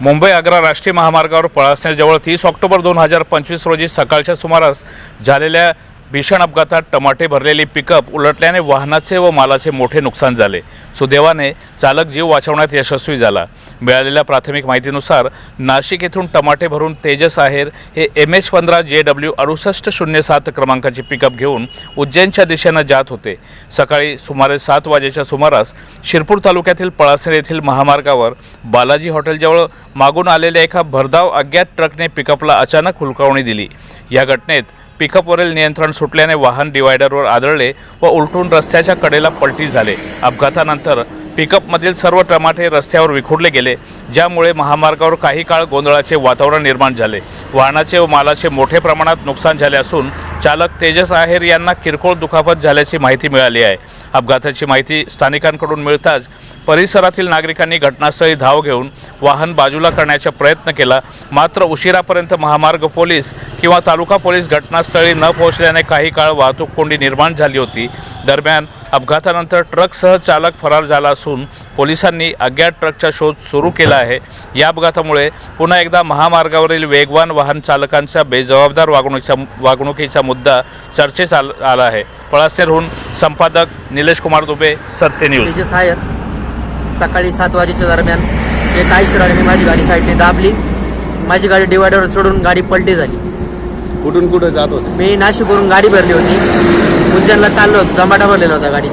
मुंबई आग्रा राष्ट्रीय महामार्गावर पळसण्याजवळ तीस ऑक्टोबर दोन हजार पंचवीस रोजी सकाळच्या सुमारास झालेल्या भीषण अपघातात टमाटे भरलेली पिकअप उलटल्याने वाहनाचे व मालाचे मोठे नुकसान झाले. सुदैवाने चालक जीव वाचवण्यात यशस्वी झाला. मिळालेल्या प्राथमिक माहितीनुसार नाशिक येथून टमाटे भरून तेजस आहेर हे एम एच पंधरा जे डब्ल्यू अडुसष्ट शून्य सात क्रमांकाची पिकअप घेऊन उज्जैनच्या दिशेनं जात होते. सकाळी सुमारे सात वाजेच्या सुमारास शिरपूर तालुक्यातील पळासर येथील महामार्गावर बालाजी हॉटेलजवळ मागून आलेल्या एका भरधाव अज्ञात ट्रकने पिकअपला अचानक हुलकावणी दिली. या घटनेत पिकअपवरील नियंत्रण सुटल्याने वाहन डिवायडरवर आदळले व उलटून रस्त्याच्या कडेला पलटी झाले. अपघातानंतर पिकअपमधील सर्व टमाटे रस्त्यावर विखुरले गेले ज्यामुळे महामार्गावर काही काळ गोंधळाचे वातावरण निर्माण झाले. वाहनाचे व मालाचे मोठे प्रमाणात नुकसान झाले असून चालक तेजस आहेर यांना किरकोळ दुखापत झाल्याची माहिती मिळाली आहे. अपघाताची माहिती स्थानिकांकडून मिळताच परिसरातील नागरिकांनी घटनास्थळी धाव घेऊन वाहन बाजूला करण्याचा प्रयत्न केला. मात्र उशिरापर्यंत महामार्ग पोलीस किंवा तालुका पोलीस घटनास्थळी न पोहोचल्याने काही काळ वाहतूक कोंडी निर्माण झाली होती. दरम्यान अपघातानंतर ट्रकसह चालक फरार झाला असून पोलिसांनी अज्ञात ट्रकचा शोध सुरू केला आहे. या अपघातामुळे पुन्हा एकदा महामार्गावरील वेगवान वाहन चालकांच्या बेजबाबदार वागणुकीचा वागणुकीचा मुद्दा चर्चेत आल- आला आहे. पळासेरहून संपादक निलेश कुमार दुबे सत्य न्यूज तेजस हायर सकाळी सात वाजेच्या दरम्यान एक आयशिराने माझी गाडी साईडने दाबली. माझी गाडी डिवायडरवर चढून गाडी पलटी झाली. कुठून कुठं जात होते? मी नाशिकवरून गाडी भरली होती. उज्जैनला चाललो होतो. जमाटा भरलेला होता गाडी